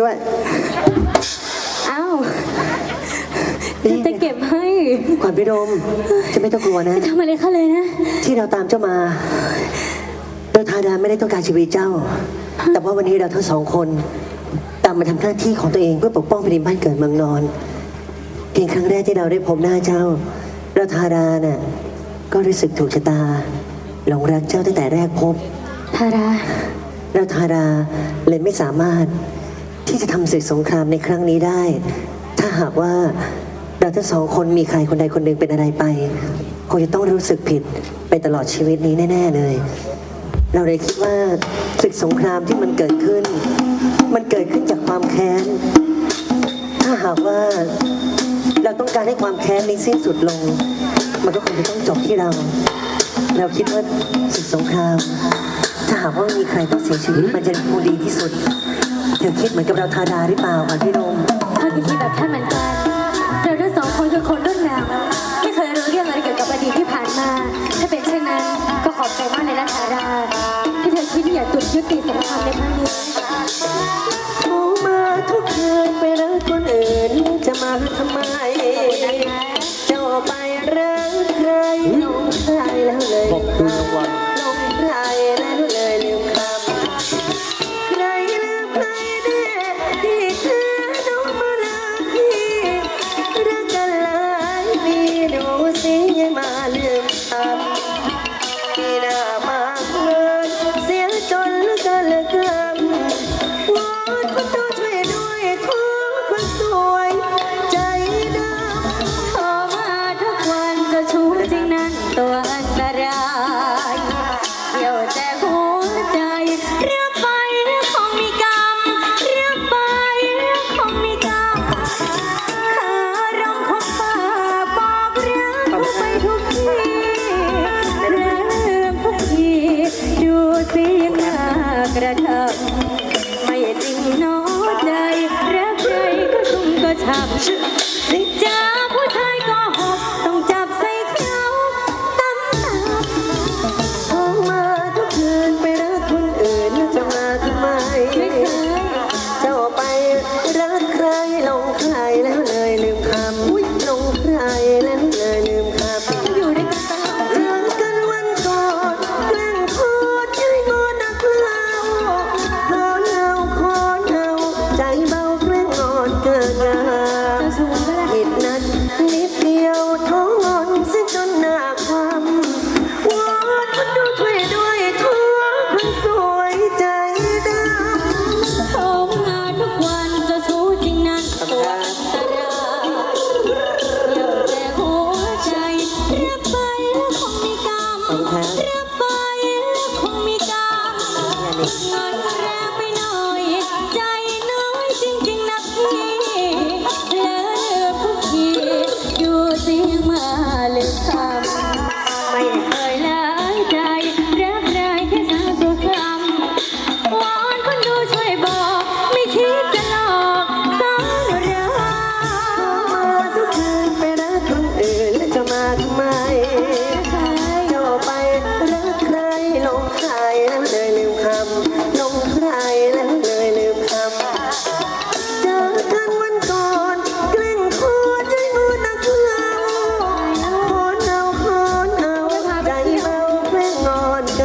ด้วย อ้าวจะเก็บให้ขวัญพิรมจะไม่ต้องกลัวนะ ไม่ทำอะไรเขาเลยนะ ที่เราตามเจ้ามาเราทาดาไม่ได้ต้องการชีวิตเจ้า แต่ว่าวันนี้เราทั้งสองคนตามมาทำหน้าที่ของตัวเองเพื่อปกป้องแผ่นดินบ้านเกิดเมืองนอน เพียงครั้งแรกที่เราได้พบหน้าเจ้าเราทาดาน่ะก็รู้สึกถูกชะตาหลงรักเจ้าตั้งแต่แรกพบ ทารา เราทาดาเลยไม่สามารถ ที่จะทำศึกสงครามในครั้งนี้ได้ ถ้าหากว่าเราทั้งสองคนมีใครคนใดคนหนึ่งเป็นอะไรไปคงจะต้องรู้สึกผิดไปตลอดชีวิตนี้แน่ ๆ เลย เราเลยคิดว่าศึกสงครามที่มันเกิดขึ้น มันเกิดขึ้นจากความแค้น ถ้าหากว่าเราต้องการให้ความแค้นนี้สิ้นสุดลง มันก็คงจะต้องจบที่เรา เราคิดว่าศึกสงคราม ถ้าหากว่ามีใครต้องเสียชีวิตมันจะคงดีที่สุด เธอคิดเหมือนกับเราทาดาหรือเปล่าอะพี่นมพ่อคิดแบบท่านเหมือนกันเราทั้งสองคนคือคนรุ่นหลังไม่เคยรู้เรื่องอะไรเกี่ยวกับอดีตที่ผ่านมา ถ้าเป็นเช่นนั้นก็ขอบใจมากเลยนะทาดาที่เธอคิดที่อยากจุดยุติสงครามในครั้งนี้ กระทำไม่จริงน้อใจรักใครก็ชุ่มก็ช้ำเจอผู้ชายก็หกต้องจับใส่เขาตั้มตามโทรมาทุกคืนไปรักคนอื่นจะมาทำไม ไม่เคย เจ้าไปรักใครหลงใครแล้ว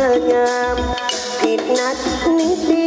อนเกินงามผิดนัดนิดเดียว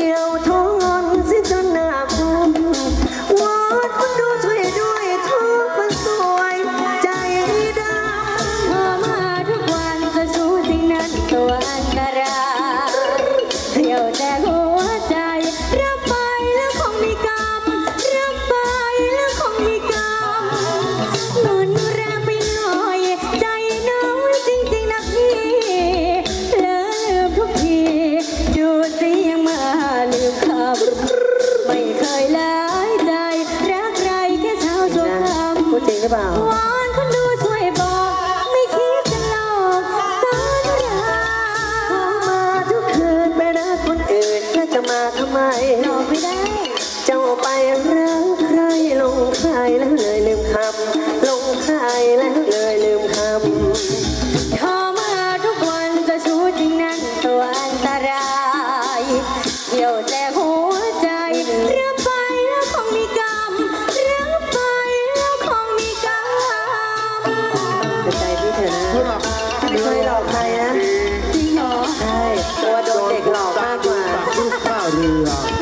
ายแล้วเลยลืมคำลงคายแล้วเลยลืมคำโทรมาทุกวันจะชูจริงนั่นตัวอันตรายเกี่ยวแต่หัวใจรับไปแล้วคงมีกรรมรับไปแล้วคงมีกรรมแต่ใจพี่เถอะนะไม่เคยหลอกใครนะจริงเหรอใช่ตัวโดนเด็กหลอกมากกว่าลูกข้าวเรือ